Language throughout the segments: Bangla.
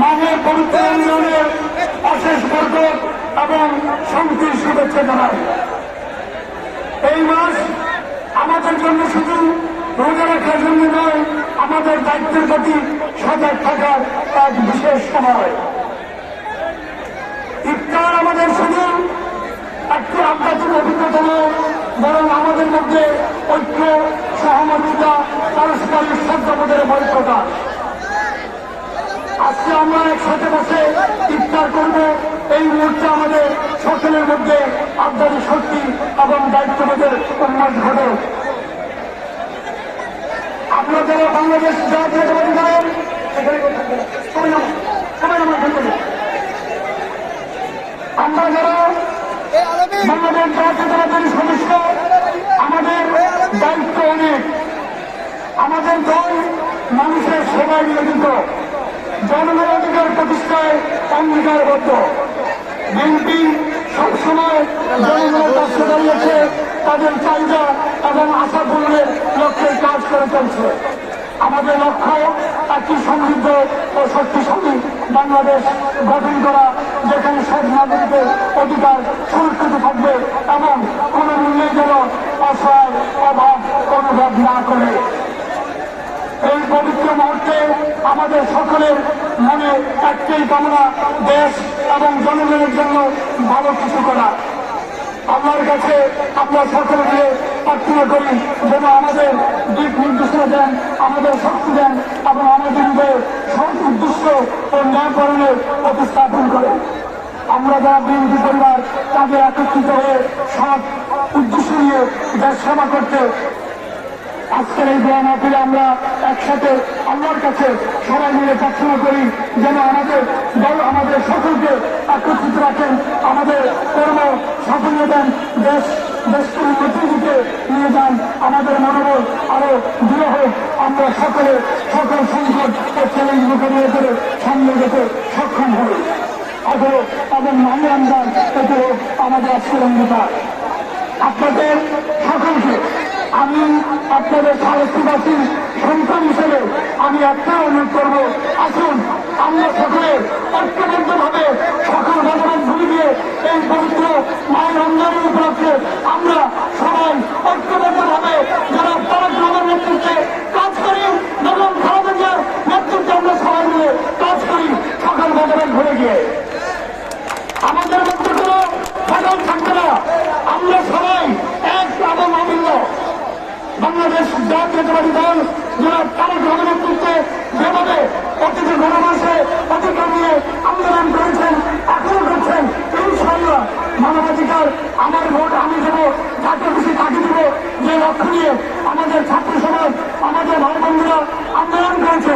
মানের পবিত্র ইউনিয়নের অশেষ বর্গ এবং শান্তির শুভেচ্ছা জানাই। এই মাস আমাদের জন্য শুধু রোজা রাখার জন্য নয় আমাদের দায়িত্বের প্রতি সজাগ থাকার এক বিশেষ সময়। ইফতার আমাদের শুধু একটি আধ্যাত্মিক অভিজ্ঞতা নয় বরং আমাদের মধ্যে ঐক্য সহমর্মিতা পারস্পরিক শ্রদ্ধাবোধের বৈধতা আমরা একসাথে বসে ইফতার করব। এই মুহূর্তে আমাদের সকলের মধ্যে আধ্যাত্মিক শক্তি এবং দায়িত্ববোধের উন্মাস ঘটে আপনারা যারা বাংলাদেশ দলের নামো এখান আমরা যারা বাংলাদেশ জাতীয় জাতীয়তাবাদী সদস্য, আমাদের দায়িত্ব অনেক। আমাদের দল মানুষের সেবায় নিয়োজিত। জনগণের অধিকার প্রতিষ্ঠায় অঙ্গীকারবদ্ধ। বিএনপি সবসময় জনগণের পাশে দাঁড়িয়েছে তাদের চাহিদা এবং আশা পূরণের লক্ষ্যে কাজ করে চলছে। আমাদের লক্ষ্য একটি সমৃদ্ধ ও শক্তিশালী বাংলাদেশ গঠন করা, যেখানে সব নাগরিকের অধিকার সুরক্ষিত থাকবে এবং কোনো মূল্যে যেন অসহায় অভাব অনুভব না করে এই পবিত্র মুহূর্তে আমাদের সকলের মনে একটাই কামনা, দেশ এবং জনগণের জন্য ভালো কিছু করা। আপনার কাছে আমরা সকলকে প্রার্থনা করি, যেন আমাদের দিক নির্দেশনা দেন, আমাদের শক্তি দেন এবং আমাদের সৎ উদ্দেশ্য ও ন্যায়করণের প্রতিস্থাপন করেন। আমরা যারা বিএনপি পরিবার, তাদের একত্রিত হয়ে সৎ উদ্দেশ্য নিয়ে দেশ সেবা করতে আজকের এই দোয়া মাহফিলে আমরা একসাথে আল্লাহর কাছে সবাই মিলে প্রার্থনা করি যেন আমাদের দল, আমাদের সকলকে একত্রিত রাখেন, আমাদের কর্ম সাফল্য দেন, দেশ, দেশকে উন্নতির দিকে নিয়ে যান, আমাদের মনোবল আরও দৃঢ় হোক। আমরা সকলে সকল সংকট ও চ্যালেঞ্জ মোকাবিলা করে সামনে যেতে সক্ষম হই অথবা এবং মানি আমদান হোক আমাদের আজকের অঙ্গীকার। আপনাদের সকলকে আমি আপনাদের সারস্বতী সন্তান হিসেবে আমি একটা অনুরোধ করব। আসুন, আমরা সকলে ঐক্যবদ্ধ ভাবে সকল ভগবান ভুলে গিয়ে এই পবিত্র মায়ের রমজানের উপলক্ষে আমরা সবাই ঐক্যবদ্ধ ভাবে যারা তারক রহমান নেতৃত্বে কাজ করি, বেগম খালেদা নেতৃত্বে আমরা সবাই মিলে কাজ করি সকল ভগবান ভুলে গিয়ে আমাদের মধ্যে কোনো ফাটল থাকবে না আমরা সবাই এক এবং অমূল্য বাংলাদেশ জাতীয়তাবাদী দল যারা তারেক রহমানের নেতৃত্বে যেভাবে অতীতে গণমাসে অধিকার নিয়ে আন্দোলন করেছেন এখনও করছেন ইনশাল্লাহ মানবাধিকার আমার ভোট আমি দেব, যাকে খুশি তাকে দেব। যে লক্ষ্য নিয়ে আমাদের ছাত্র সমাজ, আমাদের ভাই বন্ধুরা আন্দোলন করেছে,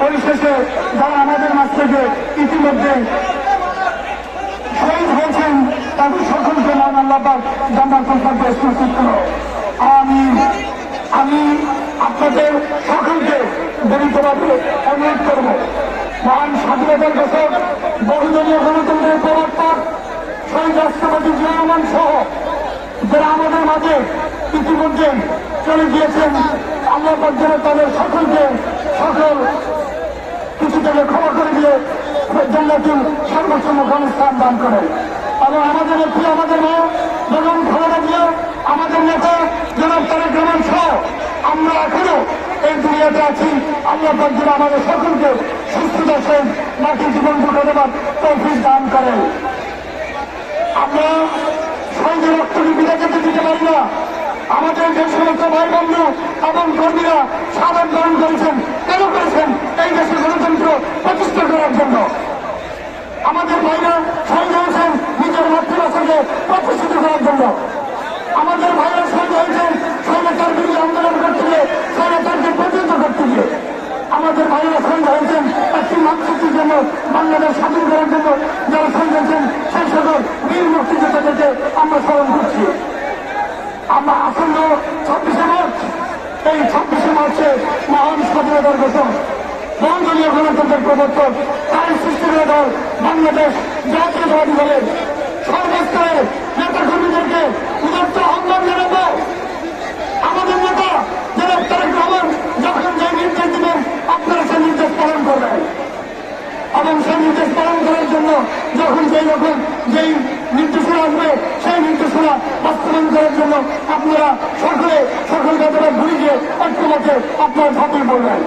পরিশেষে যারা আমাদের মাছ থেকে ইতিমধ্যে শহীদ হয়েছেন, তাদের সকলকে মান আল্লাহ জানার সংখ্যাকে সুস্থিত করো আমি আমি আপনাদের সকলকে দলিতভাবে অনুরোধ করব। মহান স্বাধীনতার ঘোষক বহুদলীয় গণতন্ত্রের প্রবর্তক শহীদ রাষ্ট্রপতি জিয়া সহ যারা আমাদের মাঝে ইতিমধ্যে চলে গিয়েছেন আল্লাহ যেন তাদের সকলকে সকল কিছু থেকে ক্ষমা করে দিয়ে জান্নাতুল সর্বোচ্চ স্থান দান করেন। এবং আমাদের একটি আমাদের মা বেগম খালেদা জিয়া আমাদের নেতা জনাব তারেক রহমান সহ আমরা এখনও দুনিয়াতে আছি। আল্লাহ যেন আমাদের সকলকে সুস্থ দর্শন বাকি জীবন দেবার তৌফিক দান করেন। আমরা সঙ্গে রক্তকে বিদায় যেতে দিতে পারি না। আমাদের যে সমস্ত ভাই বন্ধু এবং কর্মীরা সাধারণ গ্রহণ করেছেন, কেন করেছেন এই দেশের গণতন্ত্র প্রতিষ্ঠা করার জন্য। আমাদের ভাইরা শহীদ হয়েছেন নিজের মাতৃভাষাকে প্রতিষ্ঠিত করার জন্য। আমাদের ভাইরা শহীদ হয়েছেন স্বৈরাচার বিরুদ্ধে আন্দোলন করতে গিয়ে স্বৈরাচারকে প্রতিহত করতে গিয়ে আমাদের ভাইরা শহীদ হয়েছেন একটি মাতৃত্বের জন্য বাংলাদেশ স্বাধীন করার জন্য যারা শহীদ হয়েছেন সেই সকল বীর মুক্তিযোদ্ধাদেরকে আমরা স্মরণ করছি আমরা আসন্ন ছাব্বিশে মার্চ এই ছাব্বিশে মার্চে মহান স্বাধীনতার ঘোষক বহুদলীয় গণতন্ত্রের প্রবর্তক তাই সৃষ্টি করে দল বাংলাদেশ জাতীয়তাবাদী দলের সর্বস্তরের নেতা কর্মীদেরকে উদাত্ত আহ্বান জানাব। আমাদের নেতা যারা তারেক রহমান যখন যে নির্দেশ দিবেন, আপনারা সেই নির্দেশ পালন করবেন। এবং সেই নির্দেশ পালন করার জন্য যখন যেই রকম যেই আসবে সেই নির্দেশনা বাস্তবায়ন করার জন্য আপনারা সকলে সকল ভুলে গিয়ে ঐক্যমতে আপনার ঝাঁপিয়ে পড়বেন।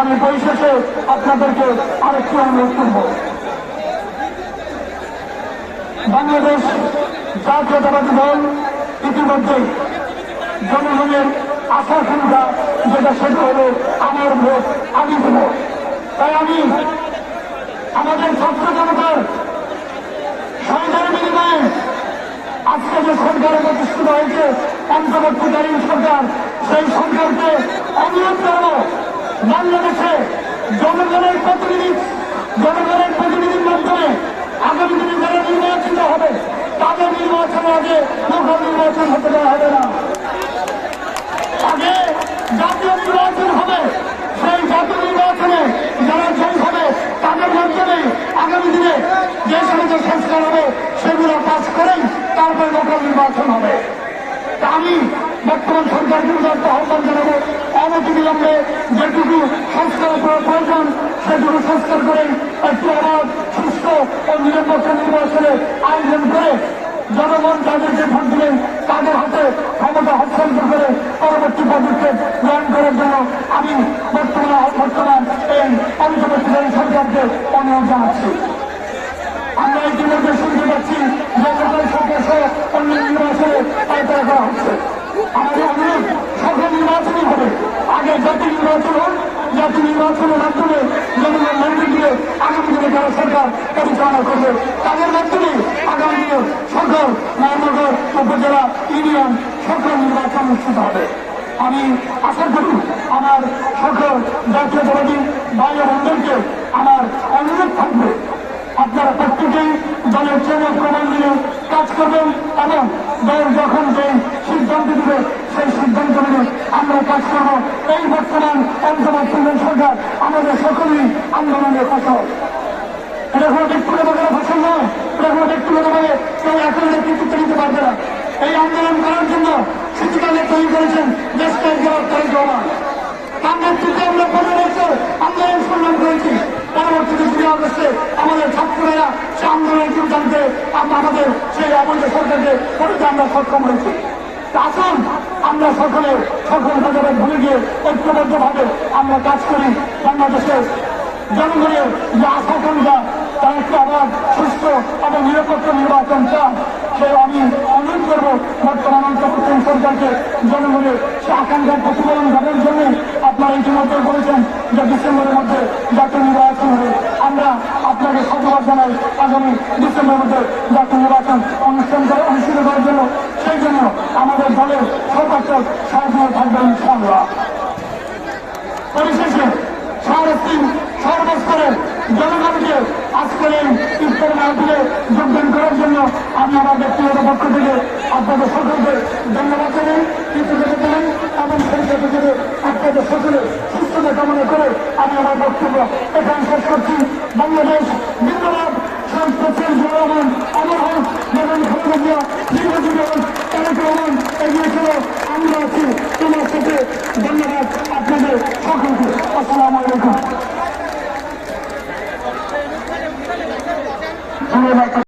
আমি পরিশেষে আপনাদেরকে আরেকটু অনুরোধ করব। বাংলাদেশ জাতীয়তাবাদী দল ইতিমধ্যেই জনগণের আশা সংখ্যা যেটা সেটা হলো আমার ভোট, আমি দেব তাই আমি আমাদের ছাত্র জনতার সংগ্রামের আজকে যে সরকার প্রতিষ্ঠিত হয়েছে অন্তর্বর্তীকালীন সরকার, সেই সরকারকে অনুরোধ করব। বাংলাদেশে জনগণের প্রতিনিধি, জনগণের প্রতিনিধির মাধ্যমে আগামী দিনে যারা নির্বাচিত হবে, তাদের নির্বাচনের আগে লোকাল নির্বাচন হতে দেওয়া হবে না। আগে জাতীয় নির্বাচন হবে, সেই জাতীয় নির্বাচনে যারা জয় হবে, তাদের মাধ্যমে আগামী দিনে যে সমস্ত সংস্কার হবে সেগুলো পাস করেই তারপরে লোকাল নির্বাচন হবে তা আমি বর্তমান সরকারকে উদার্ত আহ্বান জানাব অনতি যেটুকু সংস্কার করা প্রয়োজন, সেটুকু সংস্কার করে একটি আবার সুস্থ ও নিরপেক্ষ নির্বাচনে আয়োজন করে জনগণ যাদেরকে ভোট দিলেন তাদের হাতে ক্ষমতা হস্তান্তর করে পরবর্তী পদক্ষেপ গ্রহণ করার জন্য আমি বর্তমান বর্তমান এই অন্তর্বর্তীকালীন সরকারকে অনুরোধ জানাচ্ছি। আমরা ইতিমধ্যে শুনতে পাচ্ছি যে লোকাল সরকার সহ অন্য নির্বাচনে পায়তারা করা হচ্ছে আমাদের অনুরোধ সকল নির্বাচনই হবে আগে জাতীয় নির্বাচন হোক জাতীয় আমি আশা করি আমার সকল ভাই ও বন্ধুকে আমার অনুরোধ থাকবে। আপনারা প্রত্যেকেই দলের চেনে প্রমাণ দিয়ে কাজ করবেন এবং যখন যে সিদ্ধান্ত দিবে সেই সিদ্ধান্ত বর্তমান অন্তর্বর্তীকালীন সরকার, আমাদের সকলেই আন্দোলনের ফসল এটা কোনো ব্যক্তিগত করে ফসল নয়, এটা কোনো ব্যক্তিগত করে কেউ এখন নেতৃত্ব নিতে পারবে না। এই আন্দোলন করার জন্য শীতকালে তৈরি করেছেন দেশকে জবাব তারেক রহমান তার নেতৃত্বে আমরা পনেরো বছর আন্দোলন সংগ্রাম করেছি। পরবর্তীতে জুড়ে আগস্টে আমাদের ছাত্ররা সে আন্দোলন জানতে আমরা আমাদের সেই অবৈধ সরকারকে করতে আমরা সক্ষম হয়েছি। আসুন, আমরা সকলে সকল বাজারে ভুলে গিয়ে ঐক্যবদ্ধভাবে আমরা কাজ করি। বাংলাদেশের জনগণের যে আশাকাঙ্ক্ষা, তারা একটু আবার সুস্থ এবং নিরপেক্ষ নির্বাচন চান সে আমি অনুরোধ করব বর্তমান অন্তর্বর্তী সরকারকে জনগণের সে আকাঙ্ক্ষার প্রতিফলন ঘটার জন্য আপনারা ইতিমধ্যে বলেছেন যে ডিসেম্বরের মধ্যে জাতীয় নির্বাচন হবে। আমরা আপনাকে সাধুবাদ জানাই। আগামী ডিসেম্বরের মধ্যে জাতীয় নির্বাচন অনুষ্ঠান অনুষ্ঠিত করার জন্য সেই জন্য আমাদের দলের সর্বোচ্চ সাহায্য থাকবে ইনশাআল্লাহ পরিশেষে সারাদিন সর্বস্তরের জনগণকে আজকের এই ইফতার মাহফিলে যোগদান করার জন্য আমি আমার ব্যক্তিগত পক্ষ থেকে আপনাদের সকলকে ধন্যবাদ জানাই, কৃতজ্ঞতা জানাই এবং সেই সাথে সাথে আপনাদের সকলে সুস্থতা কামনা করে আমি আমার বক্তব্য এখানে শেষ করছি। বাংলাদেশ জিন্দাবাদ সংস্কৃতির জনগণ আমার হোক যেমন খালেদা জিয়া নির্বাচিত হোক তারেক রহমান এগিয়ে ছিল আমরা আছি তোমার সাথে ধন্যবাদ আপনাদের সকলকে। আসসালামু আলাইকুম।